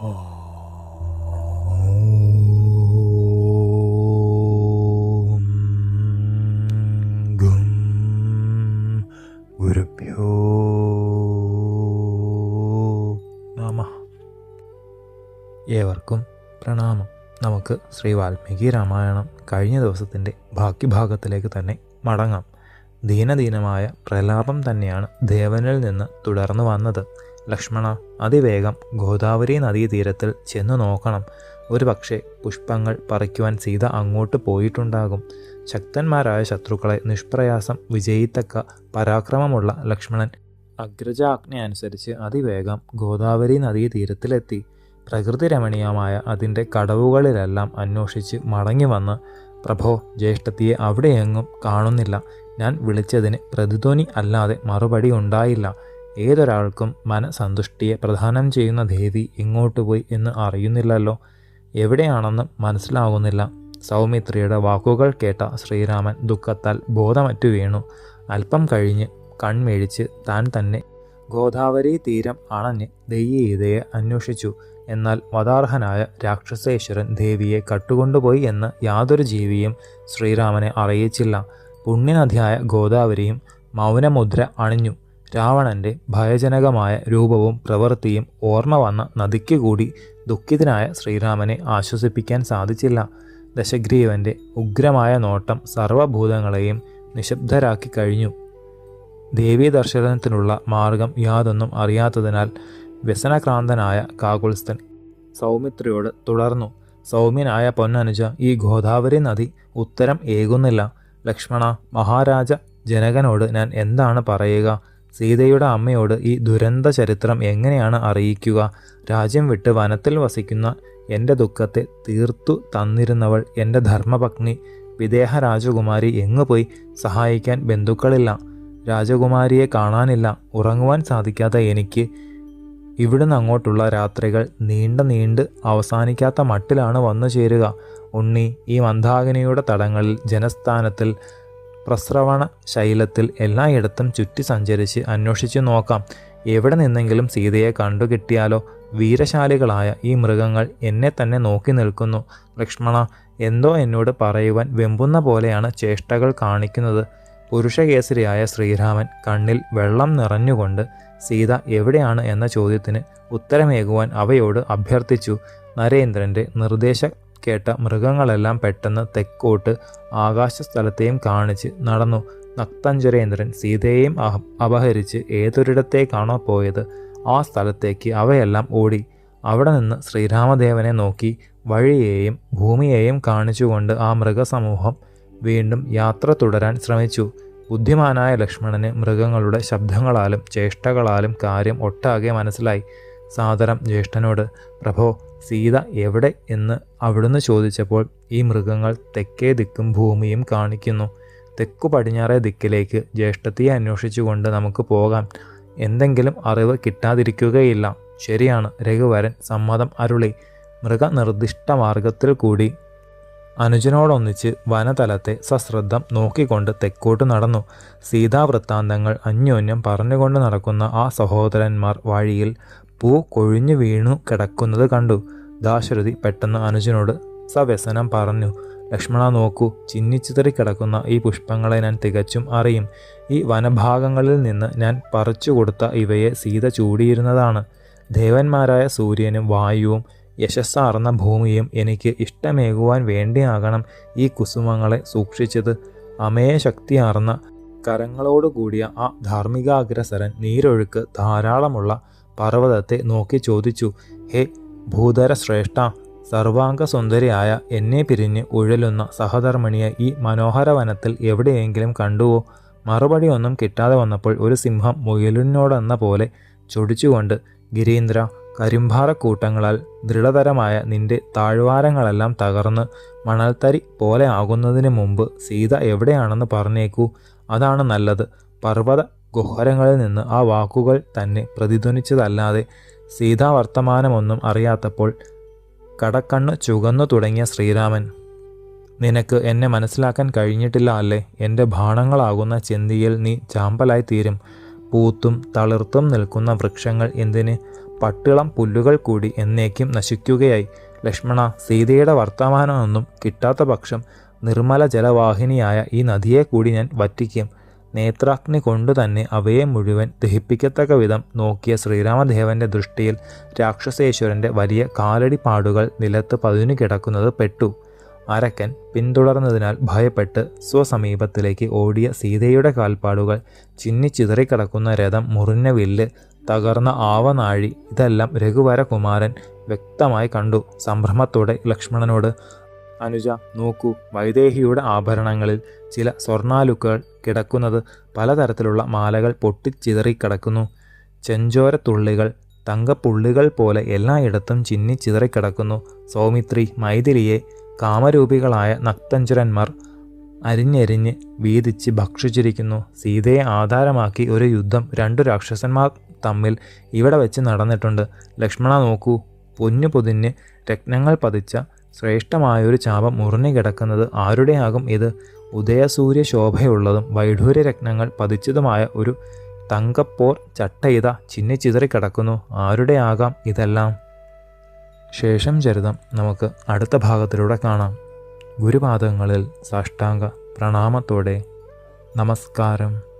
ഗും ഗുരുഭ്യോ നമ. ഏവർക്കും പ്രണാമം. നമുക്ക് ശ്രീ വാൽമീകി രാമായണം കഴിഞ്ഞ ദിവസത്തിന്റെ ബാക്കി ഭാഗത്തിലേക്ക് തന്നെ മടങ്ങാം. ദീനദീനമായ പ്രലാപം തന്നെയാണ് ദേവനിൽ നിന്ന് തുടർന്നു വന്നത്. ലക്ഷ്മണ അതിവേഗം ഗോദാവരി നദീതീരത്തിൽ ചെന്നു നോക്കണം. ഒരു പക്ഷേ പുഷ്പങ്ങൾ പറിക്കുവാൻ സീത അങ്ങോട്ട് പോയിട്ടുണ്ടാകും. ശക്തന്മാരായ ശത്രുക്കളെ നിഷ്പ്രയാസം വിജയിത്തക്ക പരാക്രമമുള്ള ലക്ഷ്മണൻ അഗ്രജാജ്ഞ അനുസരിച്ച് അതിവേഗം ഗോദാവരി നദീതീരത്തിലെത്തി. പ്രകൃതി രമണീയമായ അതിന്റെ കടവുകളിലെല്ലാം അന്വേഷിച്ച് മടങ്ങി വന്ന് പ്രഭോ ജ്യേഷ്ഠത്തിയെ അവിടെയെങ്ങും കാണുന്നില്ല. ഞാൻ വിളിച്ചതിന് പ്രതിധ്വനി അല്ലാതെ മറുപടി ഉണ്ടായില്ല. ഏതൊരാൾക്കും മനസന്തുഷ്ടിയെ പ്രദാനം ചെയ്യുന്ന ദേവി എങ്ങോട്ട് പോയി എന്ന് അറിയുന്നില്ലല്ലോ. എവിടെയാണെന്ന് മനസ്സിലാകുന്നില്ല സൗമിത്രിയുടെ വാക്കുകൾ കേട്ട ശ്രീരാമൻ ദുഃഖത്താൽ ബോധമറ്റു വീണു. അല്പം കഴിഞ്ഞ് കൺമേഴിച്ച് താൻ തന്നെ ഗോദാവരി തീരം അണഞ്ഞ് ദയ്യീതയെ അന്വേഷിച്ചു. എന്നാൽ വതാർഹനായ രാക്ഷസേശ്വരൻ ദേവിയെ കട്ടുകൊണ്ടുപോയി എന്ന് യാതൊരു ജീവിയും ശ്രീരാമനെ അറിയിച്ചില്ല. പുണ്യനദിയായ ഗോദാവരിയും മൗനമുദ്ര അണിഞ്ഞു. രാവണന്റെ ഭയജനകമായ രൂപവും പ്രവൃത്തിയും ഓർമ്മ വന്ന നദിക്ക് കൂടി ദുഃഖിതനായ ശ്രീരാമനെ ആശ്വസിപ്പിക്കാൻ സാധിച്ചില്ല. ദശഗ്രീവന്റെ ഉഗ്രമായ നോട്ടം സർവഭൂതങ്ങളെയും നിശബ്ദരാക്കി കഴിഞ്ഞു. ദേവീ ദർശനത്തിനുള്ള മാർഗം യാതൊന്നും അറിയാത്തതിനാൽ വ്യസനക്രാന്തനായ കാകുൽസ്ഥൻ സൗമിത്രിയോട് തുടർന്നു സൗമ്യനായ പൊന്നനുജ ഈ ഗോദാവരി നദി ഉത്തരം ഏകുന്നില്ല. ലക്ഷ്മണ മഹാരാജ ജനകനോട് ഞാൻ എന്താണ് പറയുക? സീതയുടെ അമ്മയോട് ഈ ദുരന്ത ചരിത്രം എങ്ങനെയാണ് അറിയിക്കുക? രാജ്യം വിട്ട് വനത്തിൽ വസിക്കുന്ന എന്റെ ദുഃഖത്തെ തീർത്തു തന്നിരുന്നവൾ എന്റെ ധർമ്മപത്നി. വിദേഹ രാജകുമാരി എങ്ങുപോയി സഹായിക്കാൻ ബന്ധുക്കളില്ല. രാജകുമാരിയെ കാണാനില്ല. ഉറങ്ങുവാൻ സാധിക്കാത്ത എനിക്ക്. ഇവിടുന്ന് അങ്ങോട്ടുള്ള രാത്രികൾ നീണ്ട നീണ്ട് അവസാനിക്കാത്ത മട്ടിലാണ് വന്നു ചേരുക. ഉണ്ണി ഈ മന്ദാകിനിയുടെ തടങ്ങളിൽ ജനസ്ഥാനത്തിൽ പ്രസ്രവണ ശൈലത്തിൽ എല്ലായിടത്തും ചുറ്റി സഞ്ചരിച്ച് അന്വേഷിച്ചു നോക്കാം. എവിടെ നിന്നെങ്കിലും സീതയെ കണ്ടുകിട്ടിയാലോ വീരശാലികളായ ഈ മൃഗങ്ങൾ എന്നെ തന്നെ നോക്കി നിൽക്കുന്നു. ലക്ഷ്മണ എന്തോ എന്നോട് പറയുവാൻ വെമ്പുന്ന പോലെയാണ് ചേഷ്ടകൾ കാണിക്കുന്നത്. പുരുഷകേസരിയായ ശ്രീരാമൻ കണ്ണിൽ വെള്ളം നിറഞ്ഞുകൊണ്ട് സീത എവിടെയാണ് എന്ന ചോദ്യത്തിന് ഉത്തരമേകുവാൻ അവയോട് അഭ്യർത്ഥിച്ചു. നരേന്ദ്രന്റെ നിർദ്ദേശ കേട്ട മൃഗങ്ങളെല്ലാം പെട്ടെന്ന് തെക്കോട്ട് ആകാശസ്ഥലത്തെയും കാണിച്ച് നടന്നു. നക്തഞ്ചരേന്ദ്രൻ സീതയെയും അപഹരിച്ച് ഏതൊരിടത്തേക്കാണോ പോയത് ആ സ്ഥലത്തേക്ക് അവയെല്ലാം ഓടി. അവിടെ നിന്ന് ശ്രീരാമദേവനെ നോക്കി വഴിയെയും ഭൂമിയെയും കാണിച്ചുകൊണ്ട് ആ മൃഗസമൂഹം വീണ്ടും യാത്ര തുടരാൻ ശ്രമിച്ചു. ബുദ്ധിമാനായ ലക്ഷ്മണന് മൃഗങ്ങളുടെ ശബ്ദങ്ങളാലും ചേഷ്ടകളാലും കാര്യം ഒട്ടാകെ മനസ്സിലായി. സാദരം ജ്യേഷ്ഠനോട് പ്രഭോ സീത എവിടെ? എന്ന് അവിടുന്ന് ചോദിച്ചപ്പോൾ ഈ മൃഗങ്ങൾ തെക്കേ ദിക്കും ഭൂമിയും കാണിക്കുന്നു. തെക്കു പടിഞ്ഞാറേ ദിക്കിലേക്ക് ജ്യേഷ്ഠത്തിയെ അന്വേഷിച്ചുകൊണ്ട് നമുക്ക് പോകാം. എന്തെങ്കിലും അറിവ് കിട്ടാതിരിക്കുകയില്ല. ശരിയാണ് രഘുവരൻ സമ്മതം അരുളി. മൃഗനിർദ്ദിഷ്ട മാർഗത്തിൽ കൂടി അനുജനോടൊന്നിച്ച് വനതലത്തെ സശ്രദ്ധം നോക്കിക്കൊണ്ട് തെക്കോട്ട് നടന്നു. സീതാവൃത്താന്തങ്ങൾ അന്യോന്യം പറഞ്ഞുകൊണ്ട് നടക്കുന്ന ആ സഹോദരന്മാർ വഴിയിൽ പൂ കൊഴിഞ്ഞു വീണു കിടക്കുന്നത് കണ്ടു. ദാശരഥി പെട്ടെന്ന് അനുജനോട് സവ്യസനം പറഞ്ഞു. ലക്ഷ്മണ നോക്കൂ. ചിന്നിച്ചിതറി കിടക്കുന്ന ഈ പുഷ്പങ്ങളെ ഞാൻ തികച്ചും അറിയും. ഈ വനഭാഗങ്ങളിൽ നിന്ന് ഞാൻ പറിച്ചു കൊടുത്ത ഇവയെ സീത ചൂടിയിരുന്നതാണ്. ദേവന്മാരായ സൂര്യനും വായുവും യശസ്സാർന്ന ഭൂമിയും എനിക്ക് ഇഷ്ടമേകുവാൻ വേണ്ടിയാകണം ഈ കുസുമങ്ങളെ സൂക്ഷിച്ചത്. അമേയ ശക്തിയാർന്ന കരങ്ങളോടുകൂടിയ ആ ധാർമ്മികാഗ്രസരൻ നീരൊഴുക്ക് ധാരാളമുള്ള പർവതത്തെ നോക്കി ചോദിച്ചു ഹേ ഭൂതര ശ്രേഷ്ഠ സർവാംഗ എന്നെ പിരിഞ്ഞ് ഉഴലുന്ന സഹധർമ്മിണിയെ ഈ മനോഹര വനത്തിൽ എവിടെയെങ്കിലും കണ്ടുവോ? മറുപടി ഒന്നും കിട്ടാതെ വന്നപ്പോൾ ഒരു സിംഹം മുയലിനോടെന്ന പോലെ ചൊടിച്ചുകൊണ്ട് ഗിരീന്ദ്ര കരിമ്പാറക്കൂട്ടങ്ങളാൽ ദൃഢതരമായ നിന്റെ താഴ്വാരങ്ങളെല്ലാം തകർന്ന് മണൽത്തരി പോലെ ആകുന്നതിന് മുമ്പ് സീത എവിടെയാണെന്ന് പറഞ്ഞേക്കൂ. അതാണ് നല്ലത്. പർവത ഗുഹരങ്ങളിൽ നിന്ന് ആ വാക്കുകൾ തന്നെ പ്രതിധ്വനിച്ചതല്ലാതെ സീതാവർത്തമാനമൊന്നും അറിയാത്തപ്പോൾ കടക്കണ്ണ് ചുകന്നു തുടങ്ങിയ ശ്രീരാമൻ നിനക്ക് എന്നെ മനസ്സിലാക്കാൻ കഴിഞ്ഞിട്ടില്ല അല്ലേ? എന്റെ ബാണങ്ങളാകുന്ന ചെന്തിയിൽ നീ ചാമ്പലായി തീരും. പൂത്തും തളിർത്തും നിൽക്കുന്ന വൃക്ഷങ്ങൾ എന്തിന്? പട്ടിളം പുല്ലുകൾ കൂടി എന്നേക്കും നശിക്കുകയായി. ലക്ഷ്മണ സീതയുടെ വർത്തമാനമൊന്നും കിട്ടാത്ത പക്ഷം നിർമ്മല ജലവാഹിനിയായ ഈ നദിയെ കൂടി ഞാൻ വറ്റിക്കും. നേത്രാഗ്നി കൊണ്ടു തന്നെ അവയെ മുഴുവൻ ദഹിപ്പിക്കത്തക്ക വിധം നോക്കിയ ശ്രീരാമദേവന്റെ ദൃഷ്ടിയിൽ രാക്ഷസേശ്വരന്റെ വലിയ കാലടി പാടുകൾ നിലത്ത് പതിനു കിടക്കുന്നത് പെട്ടു. അരക്കൻ പിന്തുടർന്നതിനാൽ ഭയപ്പെട്ട് സ്വസമീപത്തിലേക്ക് ഓടിയ സീതയുടെ കാൽപ്പാടുകൾ ചിന്നിച്ചിതറിക്കിടക്കുന്ന രഥം മുറിഞ്ഞ വില്ല് തകർന്ന ആവനാഴി ഇതെല്ലാം രഘുവരകുമാരൻ വ്യക്തമായി കണ്ടു. സംഭ്രമത്തോടെ ലക്ഷ്മണനോട് അനുജ നോക്കൂ വൈദേഹിയുടെ ആഭരണങ്ങളിൽ ചില സ്വർണാലുക്കുകൾ കിടക്കുന്നത് പലതരത്തിലുള്ള മാലകൾ പൊട്ടിച്ചിതറിക്കിടക്കുന്നു. ചെഞ്ചോരത്തുള്ളികൾ തങ്കപ്പുള്ളികൾ പോലെ എല്ലായിടത്തും ചിന്നി ചിതറിക്കിടക്കുന്നു. സൗമിത്രി മൈഥിലിയെ കാമരൂപികളായ നക്തഞ്ചുരന്മാർ അരിഞ്ഞെരിഞ്ഞ് വീതിച്ച് ഭക്ഷിച്ചിരിക്കുന്നു. സീതയെ ആധാരമാക്കി ഒരു യുദ്ധം രണ്ടു രാക്ഷസന്മാർ തമ്മിൽ ഇവിടെ വെച്ച് നടന്നിട്ടുണ്ട്. ലക്ഷ്മണ നോക്കൂ പൊന്നു പൊതിഞ്ഞ് രത്നങ്ങൾ പതിച്ച ശ്രേഷ്ഠമായൊരു ചാപം മുറിഞ്ഞു കിടക്കുന്നത് ആരുടെയാകും ഇത്? ഉദയസൂര്യ ശോഭയുള്ളതും വൈഢൂര്യ രത്നങ്ങൾ പതിച്ചതുമായ ഒരു തങ്കപ്പോർ ചട്ടയിത ചിന്നിച്ചിതറി കിടക്കുന്നു. ആരുടെയാകാം ഇതെല്ലാം? ശേഷം ചരിതം നമുക്ക് അടുത്ത ഭാഗത്തിലൂടെ കാണാം. ഗുരുപാദങ്ങളിൽ സാഷ്ടാംഗ പ്രണാമത്തോടെ നമസ്കാരം.